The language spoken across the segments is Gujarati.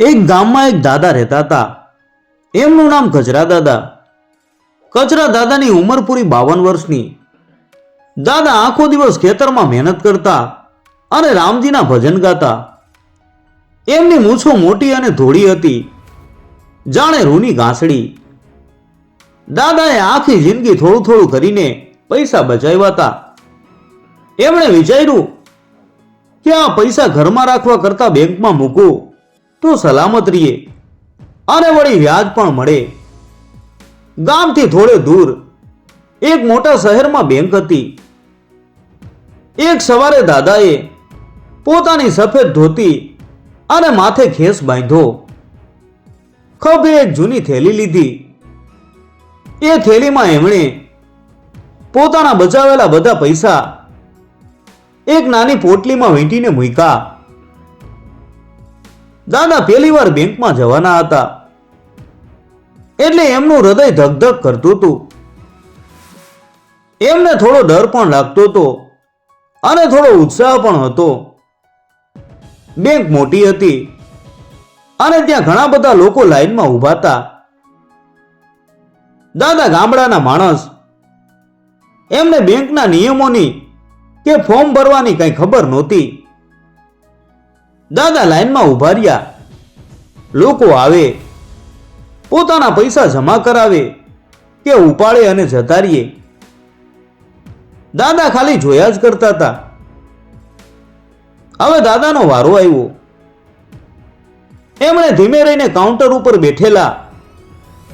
એક ગામમાં એક દાદા રહેતા હતા. એમનું નામ કચરા દાદા. કચરા દાદાની ઉંમર પૂરી બાવન વર્ષની. દાદા આખો દિવસ ખેતરમાં મહેનત કરતા અને રામજીના ભજન ગાતા. એમની મૂછો મોટી અને ધોળી હતી. જાણે રૂની ઘાસડી. દાદાએ આખી જિંદગી થોડું થોડું કરીને પૈસા બચાવ્યા હતા. એમણે વિચાર્યું કે આ પૈસા ઘરમાં રાખવા કરતા બેંકમાં મૂકું. તો સલામત રહીએ. અને વળી વ્યાજ પણ મળે. ગામથી થોડે દૂર, એક મોટા શહેરમાં બેંક હતી. એક સવારે દાદાએ પોતાની સફેદ ધોતી અને માથે ખેસ બાંધ્યો ખભે એક જૂની થેલી લીધી. એ થેલીમાં એમણે પોતાના બચાવેલા બધા પૈસા એક નાની પોટલીમાં વીંટીને મૂક્યા. દાદા પહેલી વાર બેંકમાં જવાના હતા. એટલે એમનું હૃદય ધગધગ કરતું હતું. એમને થોડો ડર પણ લાગતો હતો અને થોડો ઉત્સાહ પણ હતો. બેંક મોટી હતી અને ત્યાં ઘણા બધા લોકો લાઈનમાં ઊભા હતા. દાદા ગામડાના માણસ. એમને બેંકના નિયમોની કે ફોર્મ ભરવાની કંઈ ખબર નહોતી. દાદા લાઈનમાં ઊભા રહ્યા. લોકો આવે. પોતાના પૈસા જમા કરાવે કે ઉપાડે અને જતા રહીએ દાદા ખાલી જોયા જ કરતા હતા. હવે દાદાનો વારો આવ્યો. એમણે ધીમે રહીને કાઉન્ટર ઉપર બેઠેલા.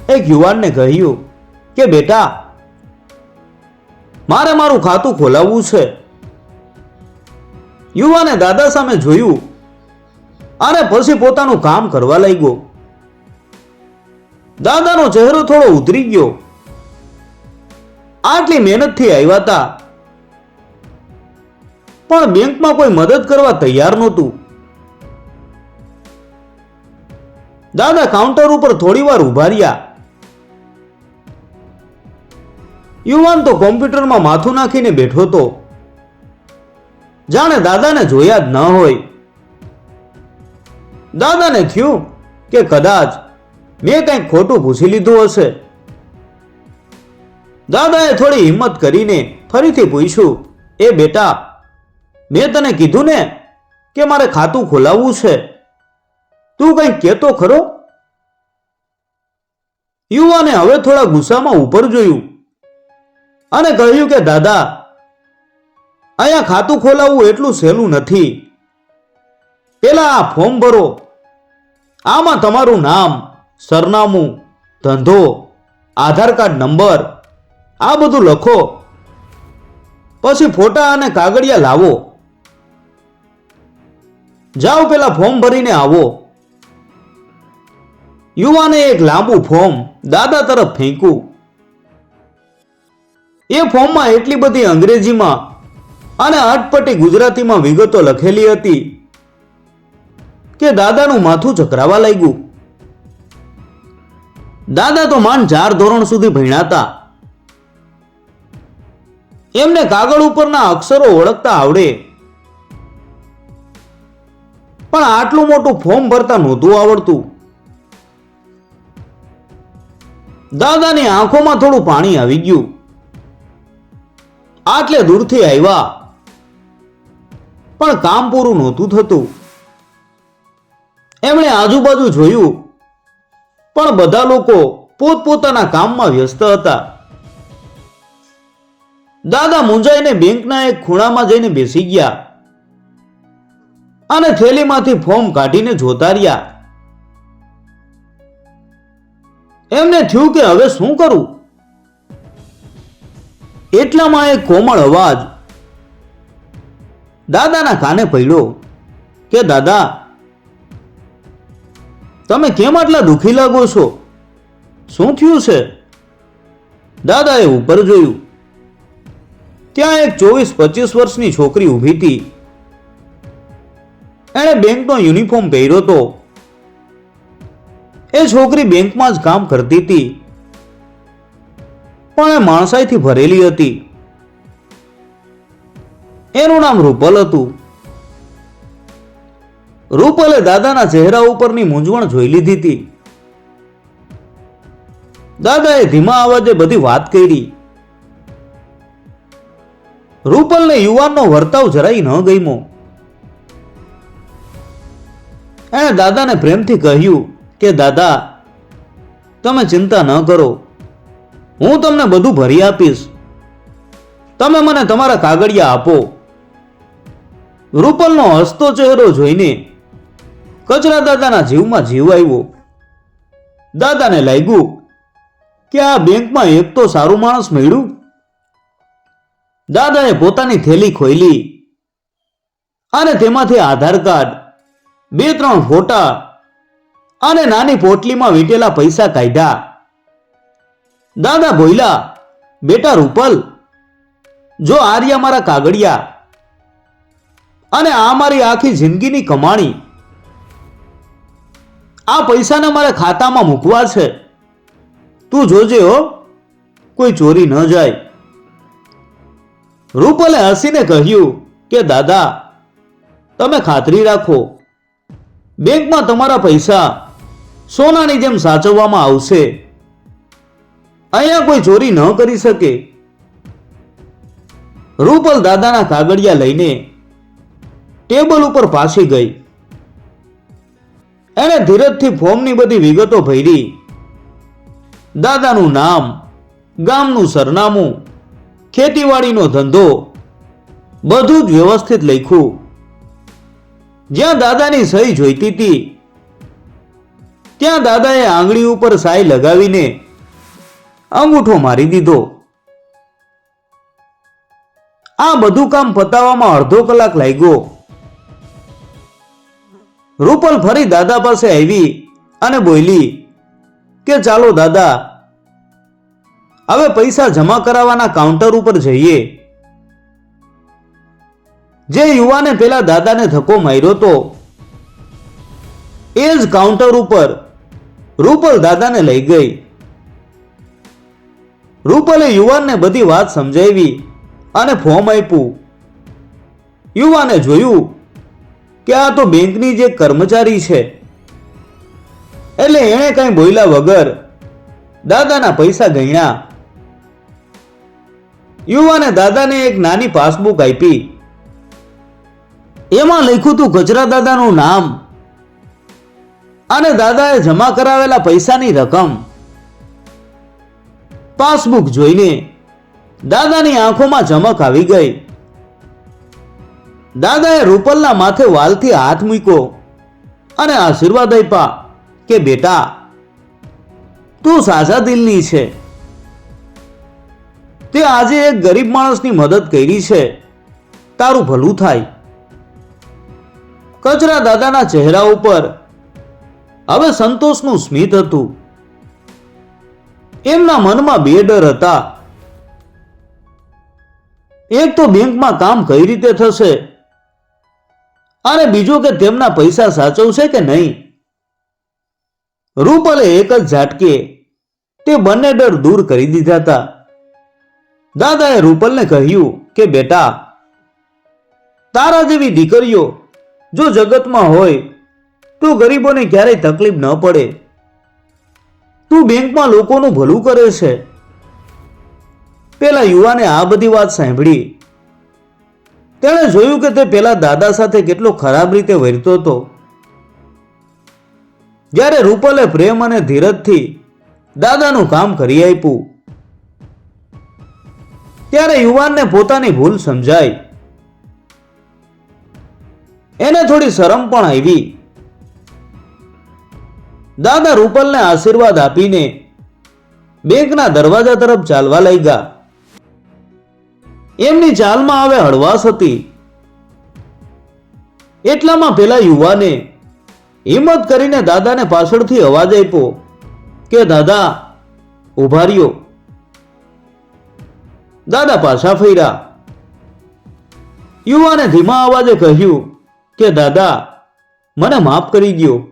એક યુવાનને કહ્યું કે, બેટા, મારે મારું ખાતું ખોલાવવું છે. યુવાને દાદા સામે જોયું અને પછી પોતાનું કામ કરવા લાગ્યો. દાદાનો ચહેરો થોડો ઉતરી ગયો. આટલી મહેનતથી આવ્યા હતા. પણ બેંકમાં કોઈ મદદ કરવા તૈયાર નહોતું. દાદા કાઉન્ટર ઉપર થોડી વાર ઊભા રહ્યા. યુવાન તો કોમ્પ્યુટરમાં માથું નાખીને બેઠો હતો. જાણે દાદાને જોયા જ ન હોય. દાદાને થયું કે કદાચ મેં કંઈક ખોટું પૂછી લીધું હશે. દાદાએ થોડી હિંમત કરીને ફરીથી પૂછ્યું, એ બેટા, મેં તને કીધું ને કે મારે ખાતું ખોલાવવું છે. તું કંઈક કહેતો ખરો? યુવાને હવે થોડા ગુસ્સામાં ઉપર જોયું અને કહ્યું કે, દાદા, અહીંયા ખાતું ખોલાવવું એટલું સહેલું નથી. પેલા આ ફોર્મ ભરો આમાં તમારું નામ, સરનામું, ધંધો, આધાર કાર્ડ નંબર, આ બધું લખો. પછી ફોટા અને કાગળિયા લાવો. જાઓ પેલા ફોર્મ ભરીને આવો. યુવાને એક લાંબુ ફોર્મ દાદા તરફ ફેંક્યું એ ફોર્મમાં એટલી બધી અંગ્રેજીમાં અને અટપટી ગુજરાતીમાં વિગતો લખેલી હતી. કે દાદાનું માથું ચકરાવા લાગ્યું. દાદા તો માન ચાર ધોરણ સુધી ભણ્યાતા. એમને કાગળ ઉપરના અક્ષરો ઓળખતા આવડે. પણ આટલું મોટું ફોર્મ ભરતા નહોતું આવડતું. દાદાની આંખોમાં થોડું પાણી આવી ગયું. આટલે દૂરથી આવ્યા. પણ કામ પૂરું નહોતું થતું. એમણે આજુબાજુ જોયું. પણ બધા લોકો પોતપોતાના કામમાં વ્યસ્ત હતા. દાદા મુંજાઈને બેંકના એક ખૂણામાં જઈને બેસી ગયા. અને થેલીમાંથી ફોર્મ કાઢીને જોતા રહ્યા. એમને થયું કે હવે શું કરું? એટલામાં એક કોમળ અવાજ દાદાના કાને પડ્યો કે, દાદા તમે કેમ આટલા દુખી લાગો છો? શું થયું છે? દાદાએ ઉપર જોયું. ત્યાં એક ચોવીસ પચીસ વર્ષની છોકરી ઊભી હતી. એણે બેંકનો યુનિફોર્મ પહેર્યો હતો. એ છોકરી બેંકમાં જ કામ કરતી હતી. પણ એ માણસાઈથી ભરેલી હતી. એનું નામ રૂપલ હતું. રૂપલે દાદાના ચહેરા ઉપરની મૂંઝવણ જોઈ લીધી હતી. દાદાએ ધીમા અવાજે બધી વાત કરી. રૂપલને યુવાનનો વર્તાવ જરાય ન ગમ્યો. એણે દાદાને પ્રેમથી કહ્યું કે, દાદા, તમે ચિંતા ન કરો. હું તમને બધું ભરી આપીશ. તમે મને તમારા કાગળિયા આપો. રૂપલનો હસતો ચહેરો જોઈને કચરા દાદાના જીવમાં જીવ આવ્યો. દાદાને લાગ્યું કે આ બેંકમાં એક તો સારું માણસ મળ્યું. દાદાએ પોતાની થેલી ખોલી અને તેમાંથી આધાર કાર્ડ, બે ત્રણ ફોટા અને નાની પોટલીમાં વીટેલા પૈસા કાઢ્યા. દાદા બોલ્યા, બેટા રૂપલ, જો આર્યા મારા કાગળિયા અને આ મારી આખી જિંદગીની કમાણી આ પૈસાને મારે ખાતામાં મૂકવા છે. તું જોજે હો, કોઈ ચોરી ન જાય. રૂપલે હસીને કહ્યું કે, દાદા, તમે ખાતરી રાખો. બેંકમાં તમારા પૈસા સોનાની જેમ સાચવવામાં આવશે. અહીંયા કોઈ ચોરી ન કરી શકે. રૂપલ દાદાના કાગળિયા લઈને ટેબલ ઉપર પાછી ગઈ. એણે ધીરજથી ફોર્મની બધી વિગતો ભરી. દાદાનું નામ, ગામનું સરનામું, ખેતીવાડીનો ધંધો, બધું જ વ્યવસ્થિત લખ્યું. જ્યાં દાદાની સહી જોઈતી હતી, ત્યાં દાદાએ આંગળી ઉપર સાઈ લગાવીને અંગૂઠો મારી દીધો. આ બધું કામ પતાવવામાં અડધો કલાક લાગ્યો. રૂપલ ફરી દાદા પાસે આવી અને બોલી કે ચાલો દાદા, હવે પૈસા જમા કરાવવાના કાઉન્ટર ઉપર જઈએ. જે યુવાને પેલા દાદાને ધક્કો માર્યો તો, એ જ કાઉન્ટર ઉપર રૂપલ દાદાને લઈ ગઈ. રૂપલે યુવાનને બધી વાત સમજાવી અને ફોર્મ આપ્યું. યુવાને જોયું કે આ તો બેંકની જે કર્મચારી છે. એટલે એણે કઈ બોલ્યા વગર દાદાના પૈસા ગણ્યા. યુવાને દાદાને એક નાની પાસબુક આપી. એમાં લખ્યું હતું ગજરા દાદાનું નામ. અને દાદાએ જમા કરાવેલા પૈસાની રકમ. પાસબુક જોઈને દાદાની આંખોમાં ચમક આવી ગઈ. દાદાએ રૂપલના માથે વાલથી હાથ મૂક્યો અને આશીર્વાદ આપ્યા કે, બેટા, તું સાચા દિલની છે. તે આજે એક ગરીબ માણસની મદદ કરી છે. તારું ભલું થાય. કચરા દાદાના ચહેરા ઉપર હવે સંતોષનું સ્મિત હતું. એમના મનમાં બે ડર હતા. એક તો બેંકમાં કામ કઈ રીતે થશે? અને બીજું કે તેમના પૈસા સાચવશે કે નહીં? રૂપલે એક જ ઝાટકે તે બંને ડર દૂર કરી દીધા હતા. દાદાએ રૂપલને કહ્યું કે, બેટા, તારા જેવી દીકરીઓ જો જગતમાં હોય, તો ગરીબોને ક્યારેય તકલીફ ન પડે. તું બેંકમાં લોકોનું ભલું કરે છે. પેલા યુવાને આ બધી વાત સાંભળી તેણે જોયું કે તે પેલા દાદા સાથે કેટલો ખરાબ રીતે વર્તો હતો. જ્યારે રૂપલે પ્રેમ અને ધીરજથી દાદાનું કામ કરી આપ્યું, ત્યારે યુવાનને પોતાની ભૂલ સમજાઈ. એને થોડી શરમ પણ આવી. દાદા રૂપલને આશીર્વાદ આપીને બેંકના દરવાજા તરફ ચાલવા લાગ્યા. એમની ચાલમાં હવે હળવાશ હતી. એટલામાં પેલા યુવાને હિંમત કરીને દાદાને પાછળથી અવાજ આપ્યો કે, દાદા ઊભા રહ્યો. દાદા પાછા ફર્યા. યુવાને ધીમા અવાજે કહ્યું કે, દાદા, મને માફ કરી દો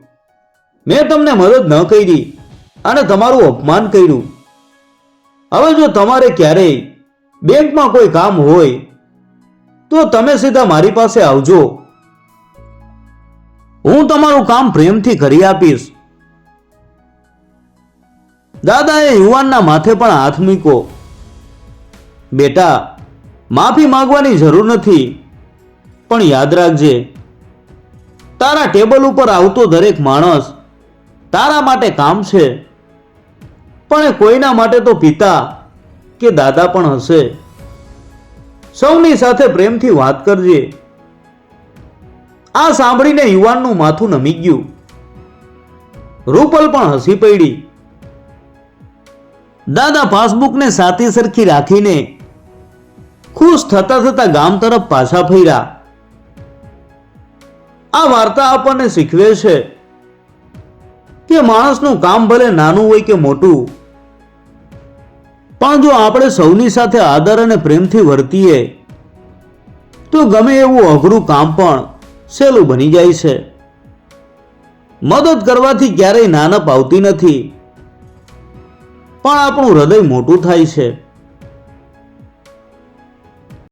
મેં તમને મદદ ન કરી અને તમારું અપમાન કર્યું. હવે જો તમારે ક્યારેય બેંકમાં કોઈ કામ હોય, તો તમે સીધા મારી પાસે આવજો. હું તમારું કામ પ્રેમથી કરી આપીશ. દાદાએ યુવાનના માથે પણ હાથ મૂક્યો. બેટા, માફી માંગવાની જરૂર નથી, પણ યાદ રાખજે, તારા ટેબલ ઉપર આવતો દરેક માણસ તારા માટે કામ છે, પણ કોઈના માટે તો પિતા કે દાદા પણ હશે? સૌની સાથે પ્રેમથી વાત કરજે. આ સાંભળીને યુવાનનું માથું નમી ગયું. રૂપલ પણ હસી પડી. દાદા પાસબુકને સાથી સરખી રાખીને ખુશ થતા થતા ગામ તરફ પાછા ફર્યા. આ વાર્તા આપણને શીખવે છે કે માણસનું કામ ભલે નાનું હોય કે મોટું પણ જો આપણે સૌની સાથે આદર અને પ્રેમથી વર્તીએ, તો ગમે એવું અઘરું કામ પણ સહેલું બની જાય છે. મદદ કરવાથી ક્યારેય નાનપ આવતી નથી. પણ આપણું હૃદય મોટું થાય છે.